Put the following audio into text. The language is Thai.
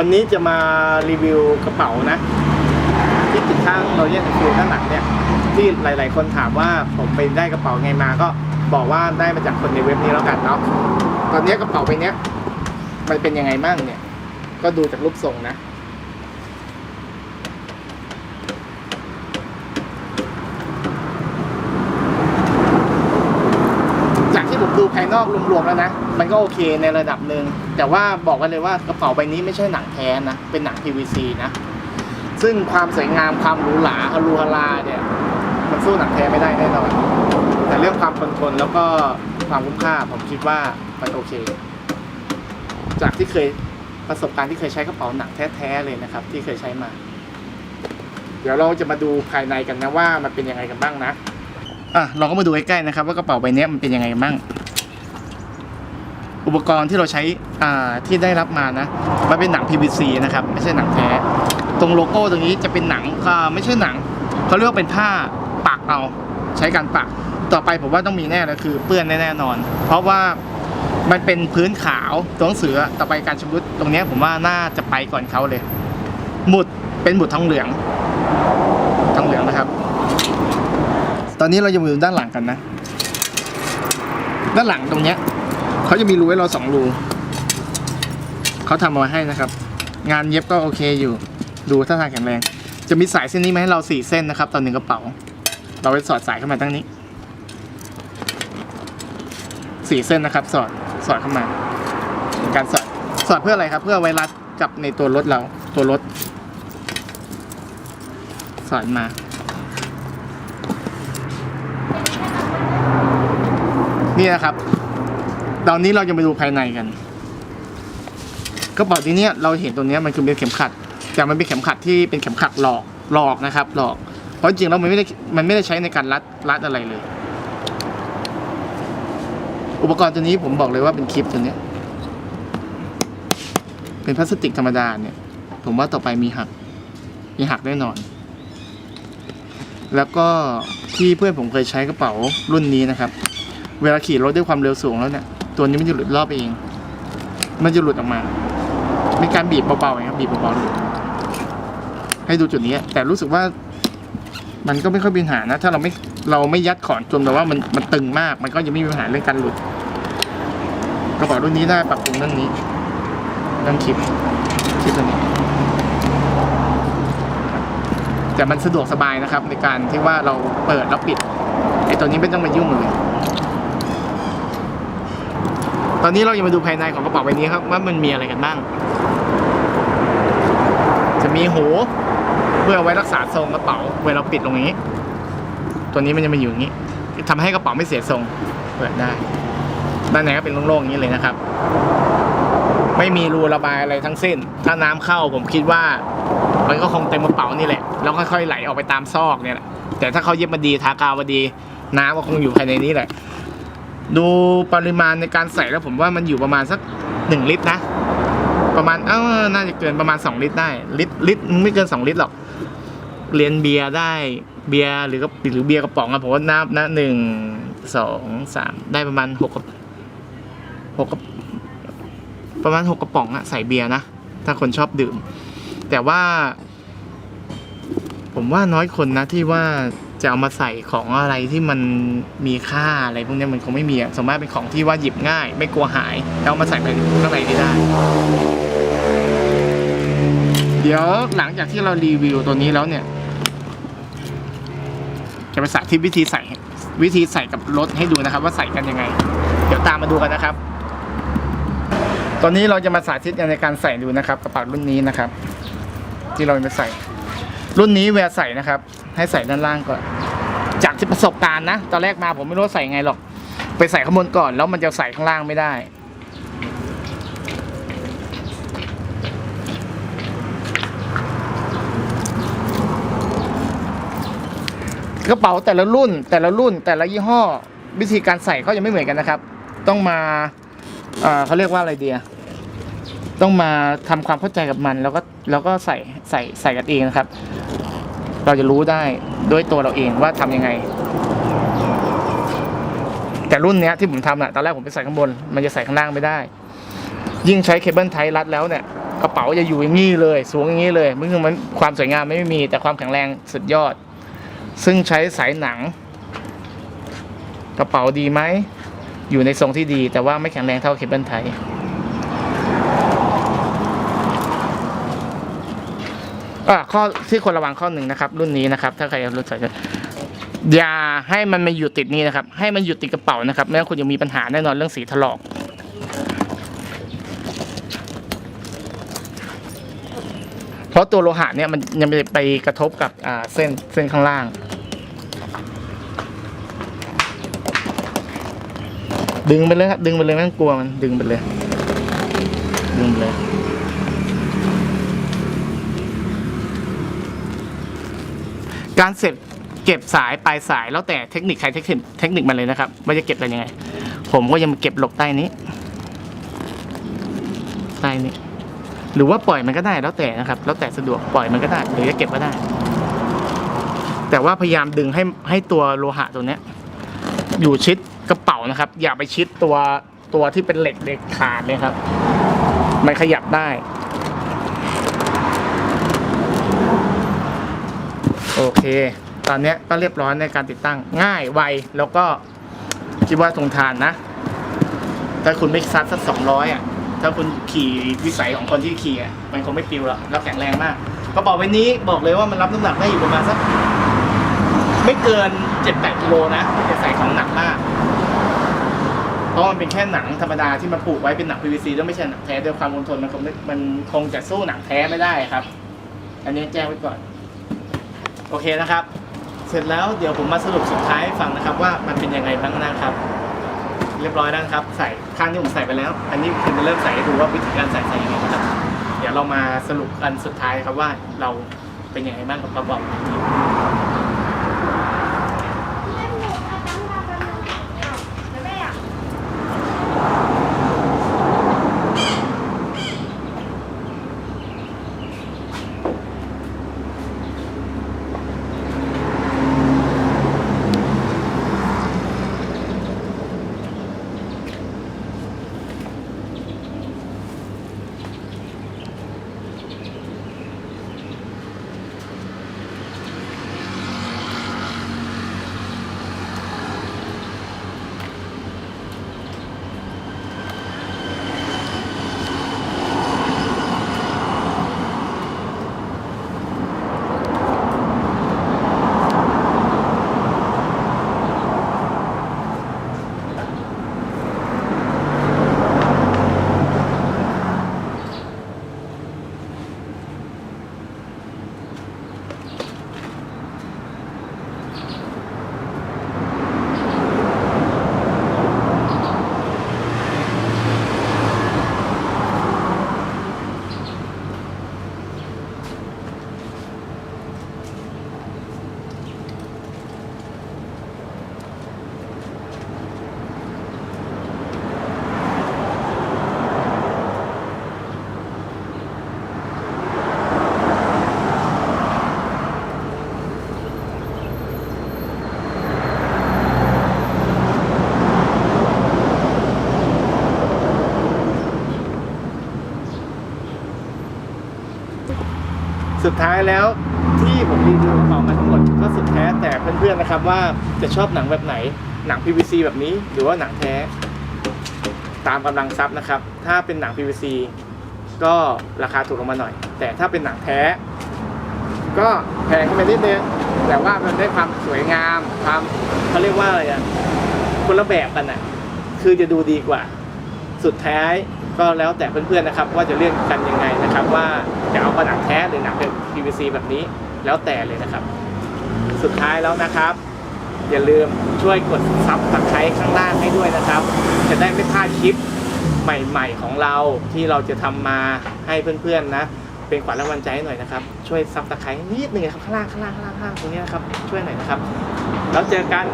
วันนี้จะมารีวิวกระเป๋านะ ที่ติดข้างเราเรียกฟิลด้านหลังเนี่ย ที่หลาย ๆ คนถามว่าผมไปได้กระเป๋าไงมาก็บอกว่าได้มาจากคนในเว็บนี้แล้วกันเนาะตอนนี้กระเป๋าใบเนี้ย มันเป็นยังไงบ้างเนี่ย ก็ดูจากรูปทรงนะ จากที่ผมดูภาย นอกรวมๆแล้วนะ มันก็โอเคในระดับหนึ่ง แต่ว่าบอกกันเลยว่ากระเป๋าใบนี้ไม่ใช่หนังแท้นะ เป็นหนัง PVC นะ ซึ่งความสวยงามความหรูหราฮารูฮาราเนี่ย มันสู้หนังแท้ไม่ได้แน่นอน แต่เรื่องความทนทนแล้วก็ความคุ้มค่าผมคิดว่ามันโอเค จากที่เคยประสบการณ์ที่เคยใช้กระเป๋าหนังแท้ๆเลยนะครับ ที่เคยใช้มา เดี๋ยวเราจะมาดูภายในกันนะว่ามันเป็นยังไงกันบ้างนะอะเราก็มาดูใกล้ๆนะครับ ว่ากระเป๋าใบนี้มันเป็นยังไงกันบ้าง อุปกรณ์ที่เราใช้ที่ได้รับมานะมันเป็นหนัง PVC นะครับไม่ใช่หนังแท้ ตรงโลโก้ตรงนี้จะเป็นหนังไม่ใช่หนังเขาเรียกว่าเป็นผ้าปักเอาใช้การปักต่อไปผมว่าต้องมีแน่เลยคือเปื้อนแน่นอน เพราะว่ามันเป็นพื้นขาวตัวหนังสือต่อไปการชำรุดตรงนี้ผมว่าน่าจะไปก่อนเขาเลย หมุดเป็นหมุดทองเหลืองทองเหลืองนะครับ ตอนนี้เราจะมาดูด้านหลังกันนะ ด้านหลังตรงเนี้ย เขาจะมีรูให้เราสองรูเขาทำมาให้นะครับ งานเย็บก็โอเคอยู่ ดูท่าทางแข็งแรง จะมีสายเส้นนี้มาให้เราสี่เส้นนะครับตอนหนึ่งกระเป๋า เราไปสอดสายเข้ามาตั้งนี้สี่เส้นนะครับ สอดสอดเข้ามาเป็นการสอดสอดเพื่ออะไรครับ เพื่อไว้รัดกับในตัวรถเราตัวรถ สอดมานี่นะครับ ตอนนี้เราจะไปดูภายในกันกระเป๋าที่เนี้ยเราเห็นตัวเนี้ยมันคือเป็นเข็มขัด แต่มันเป็นเข็มขัดที่เป็นเข็มขัดหลอกหลอกนะครับหลอก เพราะจริงแล้วมันไม่ได้มันไม่ได้ใช้ในการรัดรัดอะไรเลย อุปกรณ์ตัวนี้ผมบอกเลยว่าเป็นคลิปตัวเนี้ย เป็นพลาสติกธรรมดาเนี่ย ผมว่าต่อไปมีหัก มีหักแน่นอน แล้วก็ที่เพื่อนผมเคยใช้กระเป๋ารุ่นนี้นะครับ เวลาขี่รถด้วยความเร็วสูงแล้วเนี่ย ตัวนี้มันจะหลุดรอบเอง มันจะหลุดออกมามีการบีบเบาๆเองครับบีบเบาๆหลุดให้ดูจุดนี้ แต่รู้สึกว่า มันก็ไม่ค่อยมีปัญหานะ ถ้าเราไม่เราไม่ยัดขอนจนแบบว่ามันมันตึงมาก มันก็ยังไม่มีปัญหาเรื่องการหลุดกระเป๋ารุ่นนี้ได้ปรับปรุงเรื่องนี้เรื่องคลิปคลิปตัวนี้แต่มันสะดวกสบายนะครับ ในการที่ว่าเราเปิดแล้วปิดไอ้ตัวนี้ไม่ต้องมายุ่งเลย ตอนนี้เราจะมาดูภายในของกระเป๋าใบนี้ครับว่ามันมีอะไรกันบ้าง จะมีหูเพื่ออไว้รักษาทรงกระเป๋าเวลาเราปิดลงอย่างนี้ ตัวนี้มันจะมาอยู่อย่างนี้ทำให้กระเป๋าไม่เสียทรงเปิดได้ด้านในก็เป็นโล่งๆอย่างนี้เลยนะครับ ไม่มีรูระบายอะไรทั้งสิ้น ถ้าน้ำเข้าผมคิดว่า มันก็คงเต็มกระเป๋านี่แหละแล้วค่อยๆไหลออกไปตามซอกเนี่ยแหละแต่ถ้าเขาเย็บมาดีทากาวมาดี น้ำก็คงอยู่ภายในนี้แหละ ดูปริมาณในการใส่แล้วผมว่ามันอยู่ประมาณสักหนึ่งลิตรนะ ประมาณเออน่าจะเกินประมาณสองลิตรได้ลิตรลิตรไม่เกินสองลิตรหรอกเรียนเบียร์ได้เบียร์หรือก็หรือเบียร์กระป๋องอะผมว่านับนะหนึ่งสองสามได้ประมาณหกกระหกกระประมาณหกกระป๋องอะใส่เบียร์นะ ถ้าคนชอบดื่ม แต่ว่า ผมว่าน้อยคนนะที่ว่า จะเอามาใส่ของอะไรที่มันมีค่าอะไรพวกนี้มันคงไม่มีอะสมมติเป็นของที่ว่าหยิบง่าย ไม่กลัวหายแล้วเอามาใส่ไปข้างในนี้ได้ เดี๋ยวหลังจากที่เรารีวิวตัวนี้แล้วเนี่ย จะไปสาธิตวิธีใส่วิธีใส่กับรถให้ดูนะครับ ว่าใส่กันยังไง เดี๋ยวตามมาดูกันนะครับ ตอนนี้เราจะมาสาธิตในการใส่ดูนะครับกระเป๋ารุ่นนี้นะครับ ที่เราจะใส่ รุ่นนี้เวลาใส่นะครับ ให้ใส่ด้านล่างก่อน จากที่ประสบการณ์นะ ตอนแรกมาผมไม่รู้ใส่ไงหรอก ไปใส่ข้างบนก่อน แล้วมันจะใส่ข้างล่างไม่ได้ กระเป๋าแต่ละรุ่น แต่ละรุ่น แต่ละยี่ห้อ วิธีการใส่ก็ยังไม่เหมือนกันนะครับ ต้องมาเขาเรียกว่าอะไรเดียต้องมาทำความเข้าใจกับมันแล้วก็แล้วก็ใส่ใส่ใส่กันเองนะครับ เราจะรู้ได้ด้วยตัวเราเองว่าทำยังไง แต่รุ่นเนี้ยที่ผมทำอะตอนแรกผมไปใส่ข้างบน มันจะใส่ข้างล่างไม่ได้ ยิ่งใช้เคเบิลไทยรัดแล้วเนี่ยกระเป๋าจะอยู่อย่างนี้เลย สูงอย่างนี้เลยมันคือมันความสวยงามไม่มี แต่ความแข็งแรงสุดยอด ซึ่งใช้สายหนัง กระเป๋าดีไหมอยู่ในทรงที่ดี แต่ว่าไม่แข็งแรงเท่าเคเบิลไทย อะข้อที่ควรระวังข้อหนึ่งนะครับ รุ่นนี้นะครับ ถ้าใครรู้จักอย่าให้มันมาอยู่ติดนี้นะครับ ให้มันอยู่ติดกระเป๋านะครับไม่งั้นคุณจะมีปัญหาแน่นอนเรื่องสีถลอกเพราะตัวโลหะเนี่ยมันยังไม่ไปกระทบกับเส้นเส้นข้างล่างดึงไปเลยครับดึงไปเลยไม่ต้องกลัวมันดึงไปเลย ดึงไปเลย การเสร็จเก็บสายปลายสายแล้วแต่เทคนิคใครเทคนิคเทคนิคมันเลยนะครับว่าจะเก็บอะไรยังไง ผมก็ยังเก็บหลบใต้นี้ใต้นี้ หรือว่าปล่อยมันก็ได้แล้วแต่นะครับ แล้วแต่สะดวกปล่อยมันก็ได้ หรือจะเก็บก็ได้ แต่ว่าพยายามดึงให้ให้ตัวโลหะตัวเนี้ย อยู่ชิดกระเป๋านะครับ อย่าไปชิดตัวตัวที่เป็นเหล็กเด็กขาดเลยครับ มันขยับได้ โอเค ตอนนี้ก็เรียบร้อยในการติดตั้งง่ายไวแล้วก็คิดว่าทนทานนะ ถ้าคุณไม่ซัดสักสองร้อยอะ ถ้าคุณขี่วิสัยของคนที่ขี่อะมันคงไม่ปิวหรอกแล้วแข็งแรงมากกระเป๋าใบนี้บอกเลยว่ามันรับน้ำหนักได้อยู่ประมาณสักไม่เกินเจ็ดแปดกิโลนะจะใส่ของหนักมาก เพราะมันเป็นแค่หนังธรรมดาที่มันผูกไว้เป็นหนัง PVC แล้วไม่ใช่หนังแท้ด้วยความคงทนมันคงมันคงจะสู้หนังแท้ไม่ได้ครับ อันนี้แจ้งไว้ก่อน โอเคนะครับ เสร็จแล้วเดี๋ยวผมมาสรุปสุดท้ายให้ฟังนะครับว่ามันเป็นยังไงบ้างนะครับ เรียบร้อยแล้วครับ ใส่ข้างที่ผมใส่ไปแล้ว อันนี้คือจะเริ่มใส่ให้ดูว่าวิธีการใส่ใส่ยังไงนะครับ เดี๋ยวเรามาสรุปกันสุดท้ายครับว่าเราเป็นยังไงบ้างกับกระบอกนี้ สุดท้ายแล้วที่ผมรีวิวกระเป๋ามาทั้งหมดก็สุดแท้แต่เพื่อนๆนะครับว่าจะชอบหนังแบบไหนหนัง PVC แบบนี้หรือว่าหนังแท้ตามกำลังทรัพย์นะครับ ถ้าเป็นหนัง PVC ก็ราคาถูกลงมาหน่อย แต่ถ้าเป็นหนังแท้ ก็แพงขึ้นไปนิดนึงแต่ว่ามันได้ความสวยงามความเขาเรียกว่าอะไรอะคนละแบบกันอะ คือจะดูดีกว่า สุดท้าย ก็แล้วแต่เพื่อนๆนะครับว่าจะเลือกกันยังไงนะครับ ว่าจะเอากระหนังแท้หรือหนังเป็น PVC แบบนี้แล้วแต่เลยนะครับ สุดท้ายแล้วนะครับ อย่าลืมช่วยกดซับสไครต์ข้างล่างให้ด้วยนะครับ จะได้ไม่พลาดคลิปใหม่ๆของเราที่เราจะทำมาให้เพื่อนๆนะ เป็นขวัญรางวัลใจให้หน่อยนะครับ ช่วยซับสไครต์นิดนึงครับข้างล่างข้างล่างข้างล่างตรงนี้นะครับช่วยหน่อยนะครับแล้วเจอกัน